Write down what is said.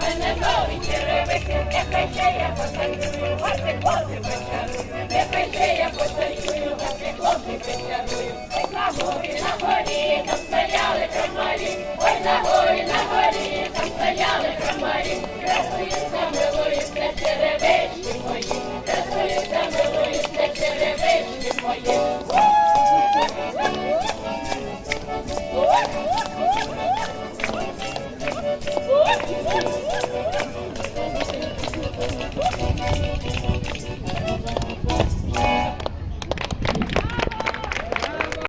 Мене нові черевики, нехай ще я потанцюю, ваші